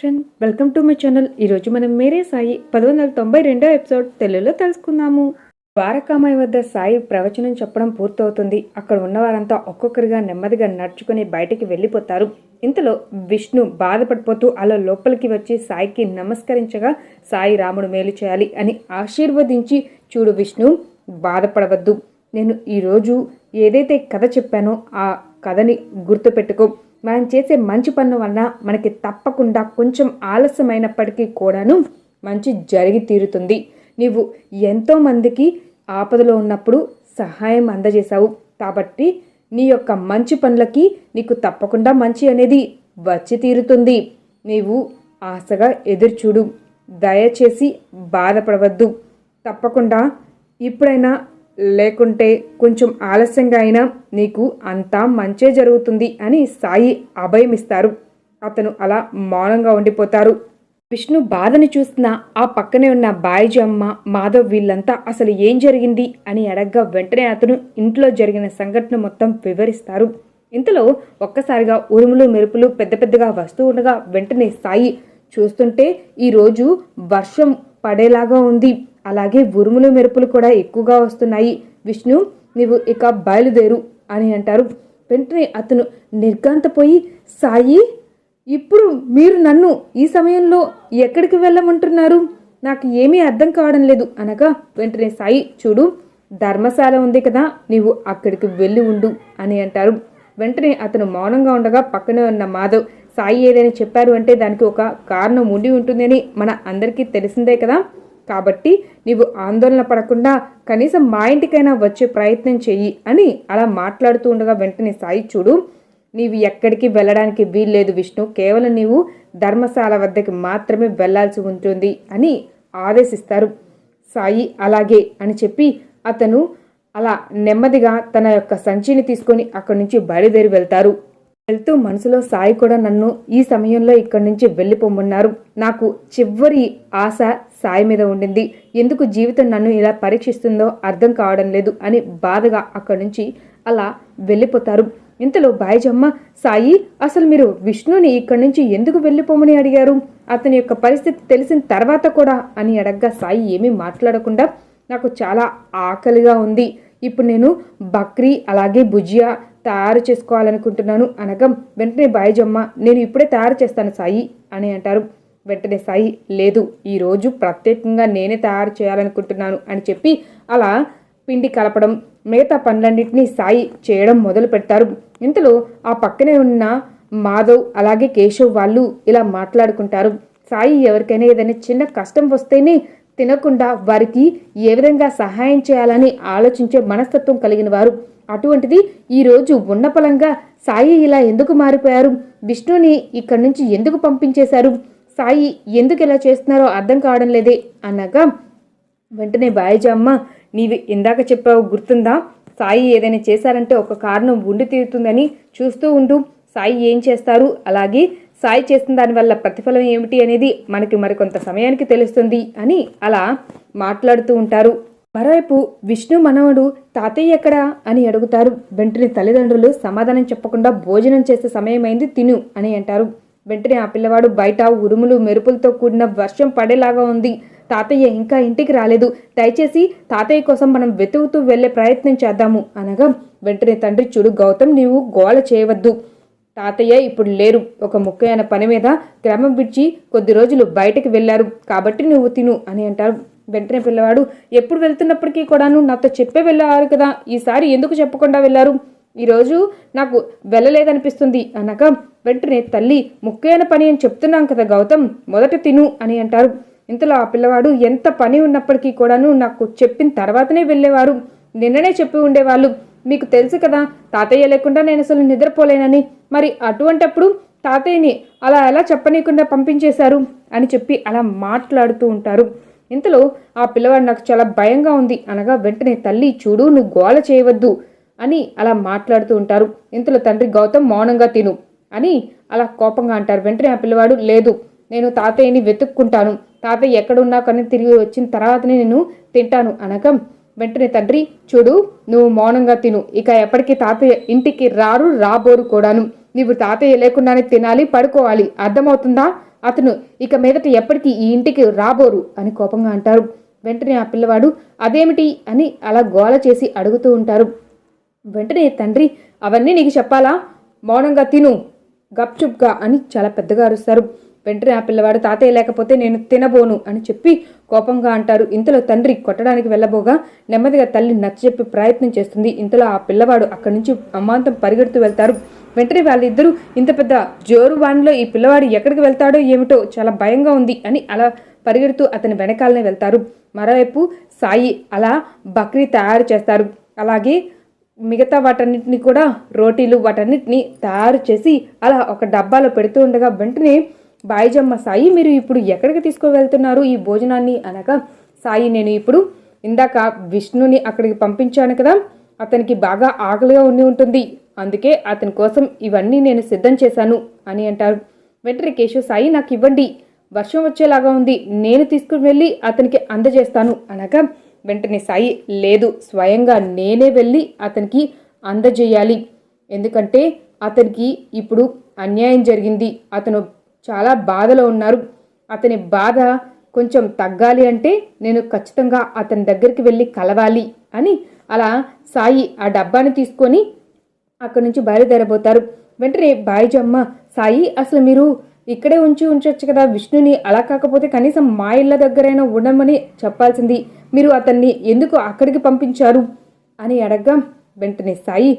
Friend welcome to my channel. ఈరోజు మనం మేరే సాయి పది వందల తొంభై రెండో ఎపిసోడ్ తెలుగులో తెలుసుకుందాము. ద్వారకామాయి వద్ద సాయి ప్రవచనం చెప్పడం పూర్తవుతుంది. అక్కడ ఉన్నవారంతా ఒక్కొక్కరిగా నెమ్మదిగా నడుచుకుని బయటికి వెళ్ళిపోతారు. ఇంతలో విష్ణు బాధపడిపోతూ అలా లోపలికి వచ్చి సాయికి నమస్కరించగా సాయి రాముడు మేలు చేయాలి అని ఆశీర్వదించి చూడు విష్ణు బాధపడవద్దు. నేను ఈరోజు ఏదైతే కథ చెప్పానో ఆ కథని గుర్తుపెట్టుకో. మనం చేసే మంచి పనుల వలన మనకి తప్పకుండా కొంచెం ఆలస్యమైనప్పటికీ కూడాను మంచి జరిగి తీరుతుంది. నీవు ఎంతోమందికి ఆపదలో ఉన్నప్పుడు సహాయం అందజేశావు. కాబట్టి నీ యొక్క మంచి పనులకి నీకు తప్పకుండా మంచి అనేది వచ్చి తీరుతుంది. నీవు ఆశగా ఎదురుచూడు. దయచేసి బాధపడవద్దు. తప్పకుండా ఇప్పుడైనా లేకుంటే కొంచెం ఆలస్యంగా అయినా నీకు అంతా మంచే జరుగుతుంది అని సాయి అభయమిస్తారు. అతను అలా మౌనంగా ఉండిపోతారు. విష్ణు బాధని చూస్తున్న ఆ పక్కనే ఉన్న బాయిజీ అమ్మ మాధవ్ వీళ్ళంతా అసలు ఏం జరిగింది అని అడగ్గా వెంటనే అతను ఇంట్లో జరిగిన సంఘటన మొత్తం వివరిస్తారు. ఇంతలో ఒక్కసారిగా ఉరుములు మెరుపులు పెద్ద పెద్దగా వస్తూ ఉండగా వెంటనే సాయి చూస్తుంటే ఈరోజు వర్షం పడేలాగా ఉంది. అలాగే ఉరుములు మెరుపులు కూడా ఎక్కువగా వస్తున్నాయి. విష్ణు నీవు ఇక బయలుదేరు అని అంటారు. వెంటనే అతను నిర్గాంతపోయి సాయి ఇప్పుడు మీరు నన్ను ఈ సమయంలో ఎక్కడికి వెళ్ళమంటున్నారు? నాకు ఏమీ అర్థం కావడం లేదు అనగా వెంటనే సాయి చూడు ధర్మశాల ఉంది కదా నీవు అక్కడికి వెళ్ళి ఉండు అని అంటారు. వెంటనే అతను మౌనంగా ఉండగా పక్కనే ఉన్న మాధవ్ సాయి ఏదైనా చెప్పారు అంటే దానికి ఒక కారణం ఉండి ఉంటుందని మన అందరికీ తెలిసిందే కదా కాబట్టి నీవు ఆందోళన పడకుండా కనీసం మా ఇంటికైనా వచ్చే ప్రయత్నం చెయ్యి అని అలా మాట్లాడుతూ ఉండగా వెంటనే సాయి చూడు నీవు ఎక్కడికి వెళ్ళడానికి వీల్లేదు విష్ణు. కేవలం నీవు ధర్మశాల వద్దకి మాత్రమే వెళ్ళాల్సి ఉంటుంది అని ఆదేశిస్తారు సాయి. అలాగే అని చెప్పి అతను అలా నెమ్మదిగా తన యొక్క సంచిని తీసుకొని అక్కడి నుంచి బయలుదేరి వెళ్తారు. వెళ్తూ మనసులో సాయి కూడా నన్ను ఈ సమయంలో ఇక్కడి నుంచి వెళ్ళిపోమన్నారు. నాకు చివరి ఆశ సాయి మీద ఉండింది. ఎందుకు జీవితం నన్ను ఇలా పరీక్షిస్తుందో అర్థం కావడం లేదు అని బాధగా అక్కడి నుంచి అలా వెళ్ళిపోతారు. ఇంతలో బాయిజమ్మ సాయి అసలు మీరు విష్ణుని ఇక్కడి నుంచి ఎందుకు వెళ్ళిపోమని అడిగారు? అతని యొక్క పరిస్థితి తెలిసిన తర్వాత కూడా అని అడగ్గా సాయి ఏమీ మాట్లాడకుండా నాకు చాలా ఆకలిగా ఉంది. ఇప్పుడు నేను బక్రీ అలాగే భుజియా తయారు చేసుకోవాలనుకుంటున్నాను అనగా వెంటనే బాయిజమ్మ నేను ఇప్పుడే తయారు చేస్తాను సాయి అని అంటారు. వెంటనే సాయి లేదు ఈరోజు ప్రత్యేకంగా నేనే తయారు చేయాలనుకుంటున్నాను అని చెప్పి అలా పిండి కలపడం మిగతా పనులన్నింటినీ సాయి చేయడం మొదలు పెడతారు. ఇంతలో ఆ పక్కనే ఉన్న మాధవ్ అలాగే కేశవ్ వాళ్ళు ఇలా మాట్లాడుకుంటారు. సాయి ఎవరికైనా ఏదైనా చిన్న కష్టం వస్తేనే తినకుండా వారికి ఏ విధంగా సహాయం చేయాలని ఆలోచించే మనస్తత్వం కలిగిన వారు. అటువంటిది ఈరోజు ఉన్న పలంగా సాయి ఇలా ఎందుకు మారిపోయారు? విష్ణుని ఇక్కడి నుంచి ఎందుకు పంపించేశారు? సాయి ఎందుకు ఇలా చేస్తున్నారో అర్థం కావడం లేదే అనగా వెంటనే బాయిజమ్మ నీవి ఇందాక చెప్పావు గుర్తుందా? సాయి ఏదైనా చేశారంటే ఒక కారణం ఉండి తీరుతుందని చూస్తూ ఉండు. సాయి ఏం చేస్తారు? అలాగే సాయి చేసిన దానివల్ల ప్రతిఫలం ఏమిటి అనేది మనకి మరికొంత సమయానికి తెలుస్తుంది అని అలా మాట్లాడుతూ ఉంటారు. మరోవైపు విష్ణు మనవడు తాతయ్య ఎక్కడా అని అడుగుతారు. వెంటనే తల్లిదండ్రులు సమాధానం చెప్పకుండా భోజనం చేసే సమయమైంది తిను అని అంటారు. వెంటనే ఆ పిల్లవాడు బయట ఉరుములు మెరుపులతో కూడిన వర్షం పడేలాగా ఉంది. తాతయ్య ఇంకా ఇంటికి రాలేదు. దయచేసి తాతయ్య కోసం మనం వెతుకుతూ వెళ్ళే ప్రయత్నం చేద్దాము అనగా వెంటనే తండ్రి చూడు గౌతమ్ నీవు గోల చేయవద్దు. తాతయ్య ఇప్పుడు లేరు. ఒక ముఖ్యమైన పని మీద గ్రామం విడిచి కొద్ది రోజులు బయటకు వెళ్ళారు. కాబట్టి నువ్వు తిను అని అంటారు. వెంటనే పిల్లవాడు ఎప్పుడు వెళ్తున్నప్పటికీ కూడాను నాతో చెప్పే వెళ్ళారు కదా. ఈసారి ఎందుకు చెప్పకుండా వెళ్ళారు? ఈరోజు నాకు వెళ్ళలేదనిపిస్తుంది అనగా వెంటనే తల్లి ముఖ్యమైన పని అని చెప్తున్నాం కదా గౌతమ్ మొదట తిను అని అంటారు. ఇంతలో ఆ పిల్లవాడు ఎంత పని ఉన్నప్పటికీ కూడాను నాకు చెప్పిన తర్వాతనే వెళ్ళేవారు. నిన్ననే చెప్పి ఉండేవాళ్ళు. మీకు తెలుసు కదా తాతయ్య లేకుండా నేను అసలు నిద్రపోలేనని. మరి అటువంటప్పుడు తాతయ్యని అలా ఎలా చెప్పనీయకుండా పంపించేశారు అని చెప్పి అలా మాట్లాడుతూ ఉంటారు. ఇంతలో ఆ పిల్లవాడు నాకు చాలా భయంగా ఉంది. అనగా వెంటనే తల్లి చూడు నువ్వు గోల చేయవద్దు అని అలా మాట్లాడుతూ ఉంటారు. ఇంతలో తండ్రి గౌతమ్ మౌనంగా తిను అని అలా కోపంగా అంటారు. వెంటనే ఆ పిల్లవాడు లేదు నేను తాతయ్యని వెతుక్కుంటాను. తాతయ్య ఎక్కడున్నా కానీ తిరిగి వచ్చిన తర్వాతనే నేను తింటాను అనగా వెంటనే తండ్రి చూడు నువ్వు మౌనంగా తిను. ఇక ఎప్పటికీ తాతయ్య ఇంటికి రారు రాబోరు కూడాను. నీవు తాతయ్య లేకుండానే తినాలి పడుకోవాలి. అర్థమవుతుందా? అతను ఇక మీదట ఎప్పటికీ ఈ ఇంటికి రాబోరు అని కోపంగా అంటారు. వెంటనే ఆ పిల్లవాడు అదేమిటి? అని అలా గోల చేసి అడుగుతూ ఉంటారు. వెంటనే తండ్రి అవన్నీ నీకు చెప్పాలా? మౌనంగా తిను గప్చుప్గా అని చాలా పెద్దగా అరుస్తారు. వెంటనే ఆ పిల్లవాడు తాతయ్య లేకపోతే నేను తినబోను అని చెప్పి కోపంగా అంటారు. ఇంతలో తండ్రి కొట్టడానికి వెళ్ళబోగా నెమ్మదిగా తల్లి నచ్చజెప్పి ప్రయత్నం చేస్తుంది. ఇంతలో ఆ పిల్లవాడు అక్కడి నుంచి అమాంతం పరిగెడుతూ వెళ్తారు. వెంటనే వాళ్ళిద్దరూ ఇంత పెద్ద జోరు వాన్లో ఈ పిల్లవాడు ఎక్కడికి వెళ్తాడో ఏమిటో చాలా భయంగా ఉంది అని అలా పరిగెడుతూ అతని వెనకాలనే వెళ్తారు. మరోవైపు సాయి అలా బక్రీ తయారు చేస్తారు. అలాగే మిగతా వాటన్నిటిని కూడా రోటీలు వాటన్నిటిని తయారు చేసి అలా ఒక డబ్బాలో పెడుతూ ఉండగా వెంటనే బాయిజమ్మ సాయి మీరు ఇప్పుడు ఎక్కడికి తీసుకువెళ్తున్నారు ఈ భోజనాన్ని అనగా? సాయి నేను ఇప్పుడు ఇందాక విష్ణుని అక్కడికి పంపించాను కదా. అతనికి బాగా ఆకలిగా ఉండి ఉంటుంది. అందుకే అతని కోసం ఇవన్నీ నేను సిద్ధం చేశాను అని అంటారు. వెంటనే కేశవ్ సాయి నాకు ఇవ్వండి. వర్షం వచ్చేలాగా ఉంది. నేను తీసుకుని వెళ్ళి అతనికి అందజేస్తాను అనగా? వెంటనే సాయి లేదు స్వయంగా నేనే వెళ్ళి అతనికి అందజేయాలి. ఎందుకంటే అతనికి ఇప్పుడు అన్యాయం జరిగింది. అతను చాలా బాధలో ఉన్నారు. అతని బాధ కొంచెం తగ్గాలి అంటే నేను ఖచ్చితంగా అతని దగ్గరికి వెళ్ళి కలవాలి అని అలా సాయి ఆ డబ్బాని తీసుకొని అక్కడి నుంచి బయలుదేరబోతారు. వెంటనే బాయిజమ్మ సాయి అసలు మీరు ఇక్కడే ఉంచి ఉంచవచ్చు కదా విష్ణుని? అలా కాకపోతే కనీసం మా ఇళ్ళ దగ్గరైనా ఉండమని చెప్పాల్సింది. మీరు అతన్ని ఎందుకు అక్కడికి పంపించారు? అని అడగ్గా వెంటనే సాయి.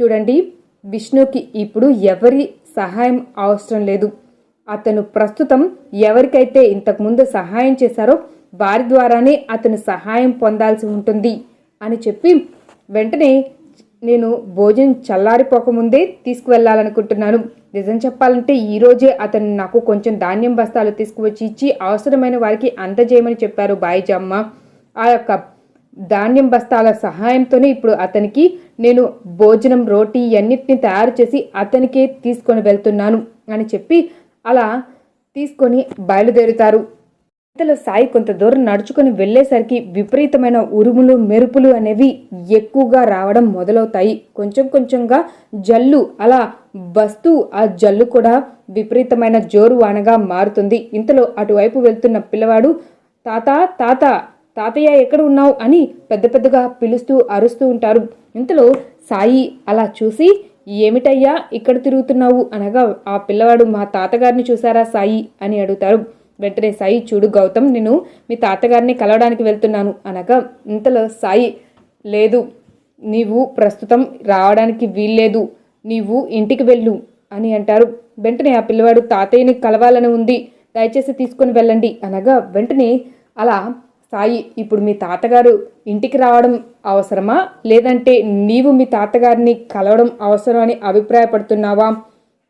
చూడండి విష్ణుకి ఇప్పుడు ఎవరి సహాయం అవసరం లేదు. అతను ప్రస్తుతం ఎవరికైతే ఇంతకుముందు సహాయం చేశారో వారి ద్వారానే అతను సహాయం పొందాల్సి ఉంటుంది అని చెప్పి వెంటనే నేను భోజనం చల్లారిపోకముందే తీసుకువెళ్ళాలనుకుంటున్నాను. నిజం చెప్పాలంటే ఈరోజే అతను నాకు కొంచెం ధాన్యం బస్తాలు తీసుకువచ్చి ఇచ్చి అవసరమైన వారికి అందజేయమని చెప్పారు బాయిజమ్మ. ఆ యొక్క ధాన్యం బస్తాల సహాయంతోనే ఇప్పుడు అతనికి నేను భోజనం రోటీ అన్నిటిని తయారు చేసి అతనికే తీసుకొని వెళ్తున్నాను అని చెప్పి అలా తీసుకొని బయలుదేరుతారు. ఇంతలో సాయి కొంత దూరం నడుచుకొని వెళ్ళేసరికి విపరీతమైన ఉరుములు మెరుపులు అనేవి ఎక్కువగా రావడం మొదలవుతాయి. కొంచెం కొంచెంగా జల్లు అలా వస్తూ ఆ జల్లు కూడా విపరీతమైన జోరు వానగా మారుతుంది. ఇంతలో అటువైపు వెళ్తున్న పిల్లవాడు తాత తాత తాతయ్య ఎక్కడ ఉన్నావు? అని పెద్ద పెద్దగా పిలుస్తూ అరుస్తూ ఉంటారు. ఇంతలో సాయి అలా చూసి ఏమిటయ్యా ఇక్కడ తిరుగుతున్నావు? అనగా ఆ పిల్లవాడు మా తాతగారిని చూసారా సాయి? అని అడుగుతారు. వెంటనే సాయి చూడు గౌతమ్ నేను మీ తాతగారిని కలవడానికి వెళ్తున్నాను. అనగా ఇంతలో సాయి లేదు నీవు ప్రస్తుతం రావడానికి వీల్లేదు నీవు ఇంటికి వెళ్ళు అని అంటారు. వెంటనే ఆ పిల్లవాడు తాతయ్యని కలవాలని ఉంది దయచేసి తీసుకొని వెళ్ళండి. అనగా వెంటనే అలా సాయి ఇప్పుడు మీ తాతగారు ఇంటికి రావడం అవసరమా? లేదంటే నీవు మీ తాతగారిని కలవడం అవసరం అని అభిప్రాయపడుతున్నావా?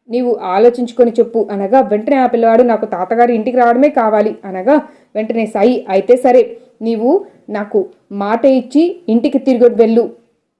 నీవు ఆలోచించుకొని చెప్పు అనగా వెంటనే ఆ పిల్లవాడు నాకు తాతగారి ఇంటికి రావడమే కావాలి అనగా వెంటనే సాయి అయితే సరే నీవు నాకు మాట ఇచ్చి ఇంటికి తిరిగి వెళ్ళు.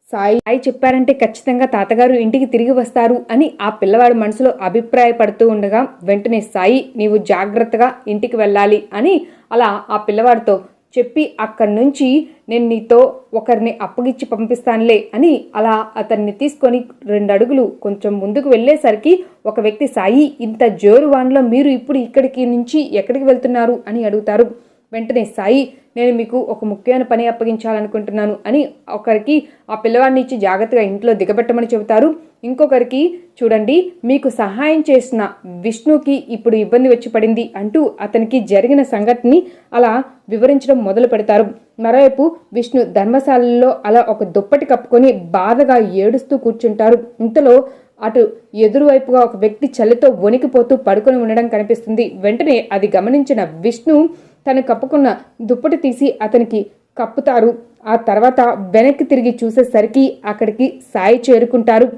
సాయి సాయి చెప్పారంటే ఖచ్చితంగా తాతగారు ఇంటికి తిరిగి వస్తారు అని ఆ పిల్లవాడు మనసులో అభిప్రాయపడుతూ ఉండగా వెంటనే సాయి నీవు జాగ్రత్తగా ఇంటికి వెళ్ళాలి అని అలా ఆ పిల్లవాడితో చెప్పి అక్కడి నుంచి నేను నీతో ఒకరిని అప్పగిచ్చి పంపిస్తానులే అని అలా అతన్ని తీసుకొని రెండు అడుగులు కొంచెం ముందుకు వెళ్ళేసరికి ఒక వ్యక్తి సాయి ఇంత జోరు వాన్లో మీరు ఇప్పుడు ఇక్కడికి నుంచి ఎక్కడికి వెళ్తున్నారు? అని అడుగుతారు. వెంటనే సాయి నేను మీకు ఒక ముఖ్యమైన పని అప్పగించాలనుకుంటున్నాను అని ఒకరికి ఆ పిల్లవాడిని ఇచ్చి జాగ్రత్తగా ఇంట్లో దిగబెట్టమని చెబుతారు. ఇంకొకరికి చూడండి మీకు సహాయం చేసిన విష్ణుకి ఇప్పుడు ఇబ్బంది వచ్చి పడింది అంటూ అతనికి జరిగిన సంఘటనని అలా వివరించడం మొదలు పెడతారు. మరోవైపు విష్ణు ధర్మశాలలో అలా ఒక దుప్పటి కప్పుకొని బాధగా ఏడుస్తూ కూర్చుంటారు. ఇంతలో అటు ఎదురువైపుగా ఒక వ్యక్తి చలితో వణికిపోతూ పడుకొని ఉండడం కనిపిస్తుంది. వెంటనే అది గమనించిన విష్ణు తను కప్పుకున్న దుప్పటి తీసి అతనికి కప్పుతారు. ఆ తర్వాత వెనక్కి తిరిగి చూసేసరికి అక్కడికి సాయి చేరుకుంటారు.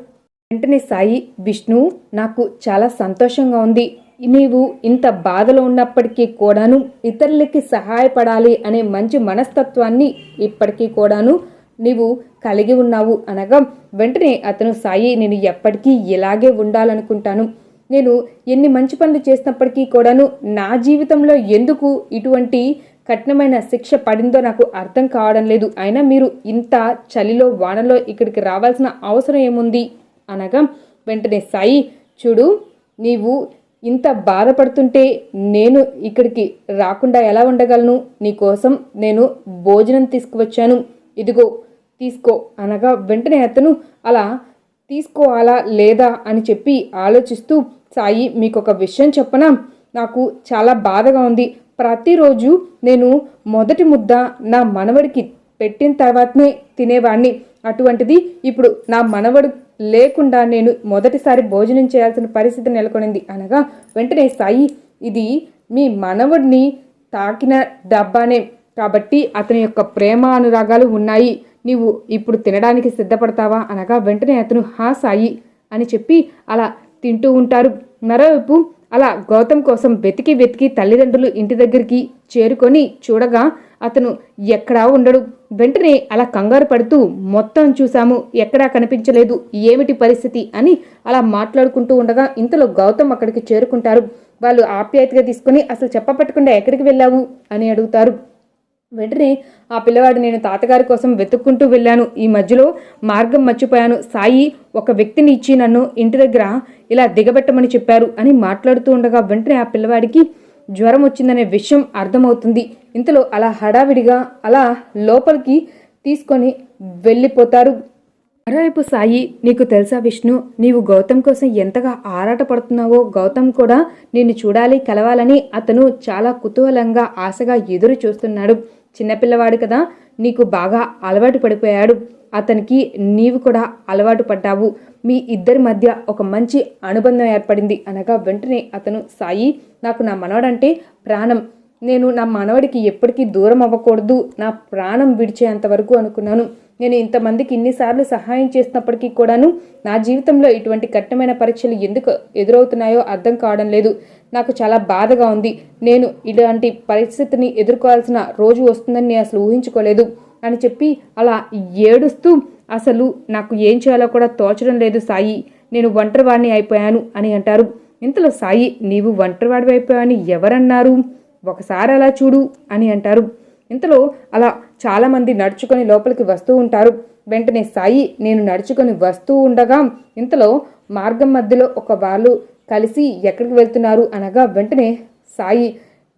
వెంటనే సాయి విష్ణు నాకు చాలా సంతోషంగా ఉంది. నీవు ఇంత బాధలో ఉన్నప్పటికీ కూడాను ఇతరులకి సహాయపడాలి అనే మంచి మనస్తత్వాన్ని ఇప్పటికీ కూడాను నీవు కలిగి ఉన్నావు అనగా వెంటనే అతను సాయి నేను ఎప్పటికీ ఇలాగే ఉండాలనుకుంటాను. నేను ఎన్ని మంచి పనులు చేసినప్పటికీ కూడాను నా జీవితంలో ఎందుకు ఇటువంటి కఠినమైన శిక్ష పడిందో నాకు అర్థం కావడం లేదు. అయినా మీరు ఇంత చలిలో వానలో ఇక్కడికి రావాల్సిన అవసరం ఏముంది? అనగా వెంటనే సాయి చూడు నీవు ఇంత బాధపడుతుంటే నేను ఇక్కడికి రాకుండా ఎలా ఉండగలను? నీకోసం నేను భోజనం తీసుకువచ్చాను. ఇదిగో తీసుకో. అనగా వెంటనే అతను అలా తీసుకోవాలా లేదా? అని చెప్పి ఆలోచిస్తూ సాయి మీకు ఒక విషయం చెప్పనా? నాకు చాలా బాధగా ఉంది. ప్రతిరోజు నేను మొదటి ముద్ద నా మనవడికి పెట్టిన తర్వాతనే తినేవాడిని అటువంటిది ఇప్పుడు నా మనవడు లేకుండా నేను మొదటిసారి భోజనం చేయాల్సిన పరిస్థితి నెలకొనింది. అనగా వెంటనే సాయి ఇది మీ మనవుడిని తాకిన డబ్బానే. కాబట్టి అతని యొక్క ప్రేమ అనురాగాలు ఉన్నాయి. నీవు ఇప్పుడు తినడానికి సిద్ధపడతావా? అనగా వెంటనే అతను హా సాయి అని చెప్పి అలా తింటూ ఉంటారు. మరోవైపు అలా గౌతమ్ కోసం వెతికి వెతికి తల్లిదండ్రులు ఇంటి దగ్గరికి చేరుకొని చూడగా అతను ఎక్కడా ఉండడు. వెంటనే అలా కంగారు పడుతూ మొత్తం చూశాము. ఎక్కడా కనిపించలేదు. ఏమిటి పరిస్థితి అని అలా మాట్లాడుకుంటూ ఉండగా ఇంతలో గౌతమ్ అక్కడికి చేరుకుంటారు. వాళ్ళు ఆప్యాయతగా తీసుకొని అసలు చెప్పపట్టకుండా ఎక్కడికి వెళ్ళావు అని అడుగుతారు. వెంటనే ఆ పిల్లవాడు నేను తాతగారి కోసం వెతుక్కుంటూ వెళ్ళాను. ఈ మధ్యలో మార్గం మర్చిపోయాను. సాయి ఒక వ్యక్తిని ఇచ్చి నన్ను ఇంటి దగ్గర ఇలా దిగబెట్టమని చెప్పారు అని మాట్లాడుతూ ఉండగా వెంటనే ఆ పిల్లవాడికి జ్వరం వచ్చిందనే విషయం అర్థమవుతుంది. ఇంతలో అలా హడావిడిగా అలా లోపలికి తీసుకొని వెళ్ళిపోతారు. మరోవైపు సాయి నీకు తెలుసా విష్ణు నీవు గౌతమ్ కోసం ఎంతగా ఆరాటపడుతున్నావో గౌతమ్ కూడా నిన్ను చూడాలి కలవాలని అతను చాలా కుతూహలంగా ఆశగా ఎదురు చూస్తున్నాడు. చిన్నపిల్లవాడు కదా నీకు బాగా అలవాటు పడిపోయాడు. అతనికి నీవు కూడా అలవాటు పడ్డావు. మీ ఇద్దరి మధ్య ఒక మంచి అనుబంధం ఏర్పడింది అనగా వెంటనే అతను సాయి నాకు నా మనవడంటే ప్రాణం. నేను నా మనవడికి ఎప్పటికీ దూరం అవ్వకూడదు. నా ప్రాణం విడిచేంత వరకు అనుకున్నాను. నేను ఇంతమందికి ఇన్నిసార్లు సహాయం చేసినప్పటికీ కూడాను నా జీవితంలో ఇటువంటి కఠినమైన పరీక్షలు ఎందుకు ఎదురవుతున్నాయో అర్థం కావడం లేదు. నాకు చాలా బాధగా ఉంది. నేను ఇలాంటి పరిస్థితిని ఎదుర్కోవాల్సిన రోజు వస్తుందని అసలు ఊహించుకోలేదు. అని చెప్పి అలా ఏడుస్తూ అసలు నాకు ఏం చేయాలో కూడా తోచడం లేదు సాయి. నేను ఒంటరివాడిని అయిపోయాను అని అంటారు. ఇంతలో సాయి నీవు ఒంటరివాడివి అయిపోయావని ఎవరన్నారు? ఒకసారి అలా చూడు అని అంటారు. ఇంతలో అలా చాలామంది నడుచుకొని లోపలికి వస్తూ ఉంటారు. వెంటనే సాయి నేను నడుచుకొని వస్తూ ఉండగా ఇంతలో మార్గం మధ్యలో ఒక వాళ్ళు కలిసి ఎక్కడికి వెళ్తున్నారు? అనగా వెంటనే సాయి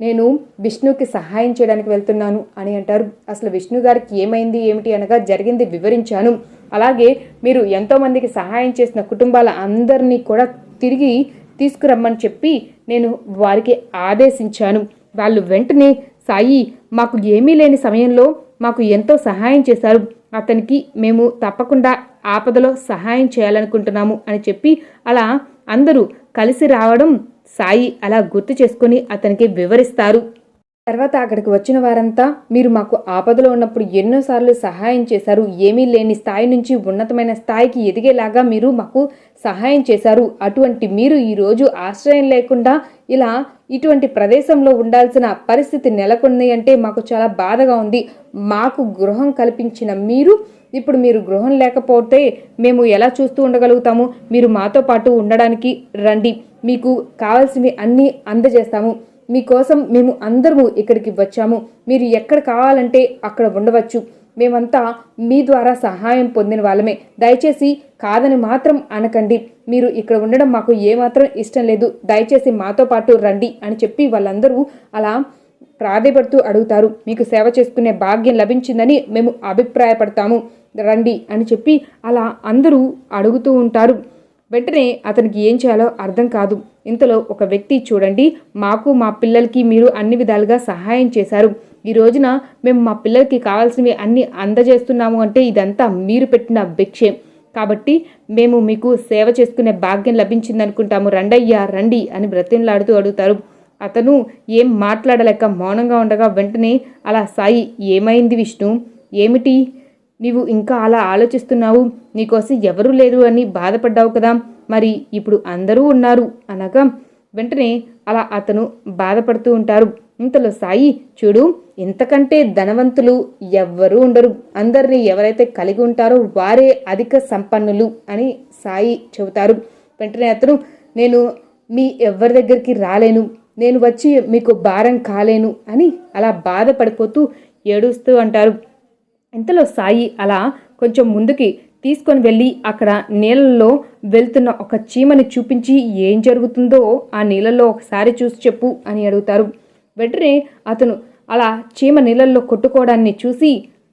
నేను విష్ణుకి సహాయం చేయడానికి వెళ్తున్నాను అని అంటారు. అసలు విష్ణు గారికి ఏమైంది ఏమిటి అనగా జరిగింది వివరించాను. అలాగే మీరు ఎంతోమందికి సహాయం చేసిన కుటుంబాల అందరినీ కూడా తిరిగి తీసుకురమ్మని చెప్పి నేను వారికి ఆదేశించాను. వాళ్ళు వెంటనే సాయి మాకు ఏమీ లేని సమయంలో మాకు ఎంతో సహాయం చేశారు. అతనికి మేము తప్పకుండా ఆపదలో సహాయం చేయాలనుకుంటున్నాము అని చెప్పి అలా అందరూ కలిసి రావడం సాయి అలా గుర్తు చేసుకుని అతనికి వివరిస్తారు. తర్వాత అక్కడికి వచ్చిన వారంతా మీరు మాకు ఆపదలో ఉన్నప్పుడు ఎన్నోసార్లు సహాయం చేశారు. ఏమీ లేని స్థాయి నుంచి ఉన్నతమైన స్థాయికి ఎదిగేలాగా మీరు మాకు సహాయం చేశారు. అటువంటి మీరు ఈరోజు ఆశ్రయం లేకుండా ఇలా ఇటువంటి ప్రదేశంలో ఉండాల్సిన పరిస్థితి నెలకొంది అంటే మాకు చాలా బాధగా ఉంది. మాకు గృహం కల్పించిన మీరు ఇప్పుడు మీరు గృహం లేకపోతే మేము ఎలా చూస్తూ ఉండగలుగుతాము? మీరు మాతో పాటు ఉండడానికి రండి. మీకు కావాల్సినవి అన్నీ అందజేస్తాము. మీకోసం మేము అందరము ఇక్కడికి వచ్చాము. మీరు ఎక్కడ కావాలంటే అక్కడ ఉండవచ్చు. మేమంతా మీ ద్వారా సహాయం పొందిన వాళ్ళమే. దయచేసి కాదని మాత్రం అనకండి. మీరు ఇక్కడ ఉండడం మాకు ఏమాత్రం ఇష్టం లేదు. దయచేసి మాతో పాటు రండి అని చెప్పి వాళ్ళందరూ అలా ప్రాధేయపడుతూ అడుగుతారు. మీకు సేవ చేసుకునే భాగ్యం లభించిందని మేము అభిప్రాయపడతాము. రండి అని చెప్పి అలా అందరూ అడుగుతూ ఉంటారు. వెంటనే అతనికి ఏం చేయాలో అర్థం కాదు. ఇంతలో ఒక వ్యక్తి చూడండి మాకు మా పిల్లలకి మీరు అన్ని విధాలుగా సహాయం చేశారు. ఈ రోజున మేము మా పిల్లలకి కావాల్సినవి అన్నీ అందజేస్తున్నాము అంటే ఇదంతా మీరు పెట్టిన భిక్షే. కాబట్టి మేము మీకు సేవ చేసుకునే భాగ్యం లభించింది అనుకుంటాము రండయ్యా రండి అని బ్రతిమలాడుతూ అడుగుతారు. అతను ఏం మాట్లాడలేక మౌనంగా ఉండగా వెంటనే అలా సాయి ఏమైంది విష్ణు? ఏమిటి? నీవు ఇంకా అలా ఆలోచిస్తున్నావు? నీకోసం ఎవరూ లేరు అని బాధపడ్డావు కదా? మరి ఇప్పుడు అందరూ ఉన్నారు అనగా వెంటనే అలా అతను బాధపడుతూ ఉంటారు. ఇంతలో సాయి చూడు ఇంతకంటే ధనవంతులు ఎవ్వరూ ఉండరు. అందరినీ ఎవరైతే కలిగి ఉంటారో వారే అధిక సంపన్నులు అని సాయి చెబుతారు. వెంటనే అతను నేను మీ ఎవరి దగ్గరికి రాలేను. నేను వచ్చి మీకు భారం కాలేను అని అలా బాధపడిపోతూ ఏడుస్తూ అంటారు. ఇంతలో సాయి అలా కొంచెం ముందుకి తీసుకొని వెళ్ళి అక్కడ నీళ్ళల్లో వెళ్తున్న ఒక చీమని చూపించి ఏం జరుగుతుందో ఆ నీళ్ళల్లో ఒకసారి చూసి చెప్పు అని అడుగుతారు. వెంటనే అతను అలా చీమ నీళ్ళల్లో కొట్టుకోవడాన్ని చూసి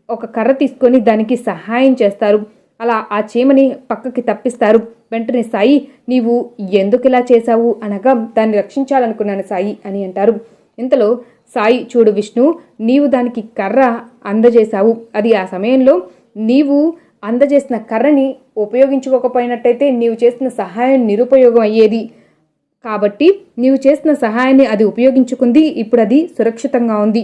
ఒక కర్ర తీసుకొని దానికి సహాయం చేస్తారు. అలా ఆ చీమని పక్కకి తప్పిస్తారు. వెంటనే సాయి నీవు ఎందుకు ఇలా చేశావు? అనగా దాన్ని రక్షించాలనుకున్నాను సాయి అని అంటారు. ఇంతలో సాయి చూడు విష్ణు నీవు దానికి కర్ర అందజేశావు. అది ఆ సమయంలో నీవు అందజేసిన కర్రని ఉపయోగించుకోకపోయినట్టయితే నీవు చేసిన సహాయం నిరుపయోగం అయ్యేది. కాబట్టి నీవు చేసిన సహాయాన్ని అది ఉపయోగించుకుంది ఇప్పుడు అది సురక్షితంగా ఉంది.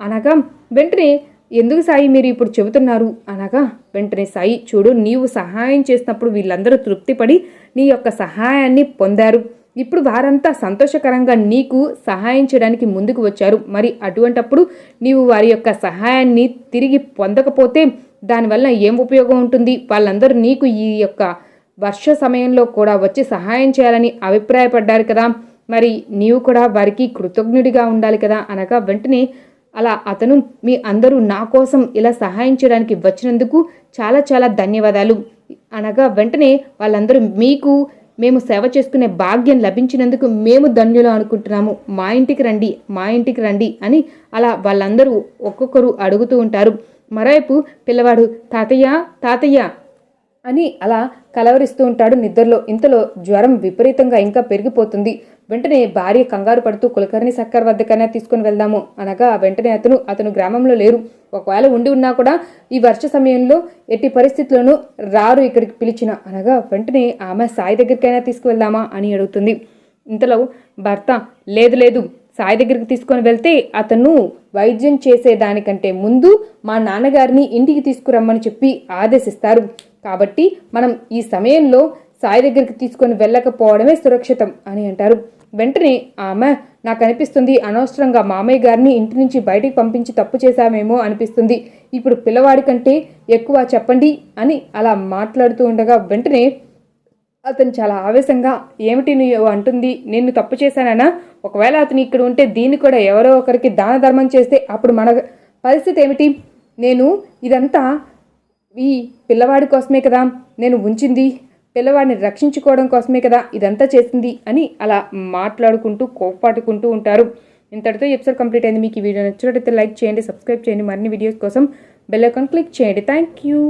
అనగా వెంటనే ఎందుకు సాయి మీరు ఇప్పుడు చెబుతున్నారు? అనగా వెంటనే సాయి చూడు నీవు సహాయం చేసినప్పుడు వీళ్ళందరూ తృప్తిపడి నీ యొక్క సహాయాన్ని పొందారు. ఇప్పుడు వారంతా సంతోషకరంగా నీకు సహాయం చేయడానికి ముందుకు వచ్చారు. మరి అటువంటప్పుడు నీవు వారి యొక్క సహాయాన్ని తిరిగి పొందకపోతే దానివల్ల ఏం ఉపయోగం ఉంటుంది? వాళ్ళందరూ నీకు ఈ యొక్క వర్ష సమయంలో కూడా వచ్చి సహాయం చేయాలని అభిప్రాయపడ్డారు కదా. మరి నీవు కూడా వారికి కృతజ్ఞుడిగా ఉండాలి కదా. అనగా వెంటనే అలా అతను మీ అందరూ నా కోసం ఇలా సహాయం చేయడానికి వచ్చినందుకు చాలా చాలా ధన్యవాదాలు. అనగా వెంటనే వాళ్ళందరూ మీకు మేము సేవ చేసుకునే భాగ్యం లభించినందుకు మేము ధన్యులు అనుకుంటున్నాము. మా ఇంటికి రండి మా ఇంటికి రండి అని అలా వాళ్ళందరూ ఒక్కొక్కరు అడుగుతూ ఉంటారు. మరోవైపు పిల్లవాడు తాతయ్య తాతయ్య అని అలా కలవరిస్తూ ఉంటాడు నిద్రలో. ఇంతలో జ్వరం విపరీతంగా ఇంకా పెరిగిపోతుంది. వెంటనే భార్య కంగారు పడుతూ కులకర్ణి సక్కర్ వద్దకైనా తీసుకుని వెళ్దాము అనగా వెంటనే అతను అతను గ్రామంలో లేరు. ఒకవేళ ఉండి ఉన్నా కూడా ఈ వర్ష సమయంలో ఎట్టి పరిస్థితుల్లోనూ రారు ఇక్కడికి పిలిచిన అనగా వెంటనే ఆమె సాయి దగ్గరికైనా తీసుకువెళ్దామా అని అడుగుతుంది. ఇంతలో భర్త లేదు లేదు సాయి దగ్గరికి తీసుకొని వెళ్తే అతను వైద్యం చేసేదానికంటే ముందు మా నాన్నగారిని ఇంటికి తీసుకురమ్మని చెప్పి ఆదేశిస్తారు. కాబట్టి మనం ఈ సమయంలో సాయి దగ్గరికి తీసుకొని వెళ్ళకపోవడమే సురక్షితం అని అంటారు. వెంటనే ఆమె నాకు అనిపిస్తుంది అనవసరంగా మామయ్య గారిని ఇంటి నుంచి బయటికి పంపించి తప్పు చేశామేమో అనిపిస్తుంది. ఇప్పుడు పిల్లవాడి కంటే ఎక్కువ చెప్పండి అని అలా మాట్లాడుతూ ఉండగా వెంటనే అతను చాలా ఆవేశంగా ఏమిటి నువ్వు అంటుంది నేను తప్పు చేశానన్నా? ఒకవేళ అతను ఇక్కడ ఉంటే దీన్ని కూడా ఎవరో ఒకరికి దాన ధర్మం చేస్తే అప్పుడు మన పరిస్థితి ఏమిటి? నేను ఇదంతా ఈ పిల్లవాడి కోసమే కదా నేను ఉంచింది పిల్లవాడిని రక్షించుకోవడం కోసమే కదా ఇదంతా చేసింది అని అలా మాట్లాడుకుంటూ కోపాటుకుంటూ ఉంటారు. ఇంతటితో ఎపిసోడ్ కంప్లీట్ అయింది. మీకు ఈ వీడియో నచ్చినట్లయితే లైక్ చేయండి సబ్స్క్రైబ్ చేయండి. మరిన్ని వీడియోస్ కోసం బెల్ ఐకాన్ క్లిక్ చేయండి. Thank you.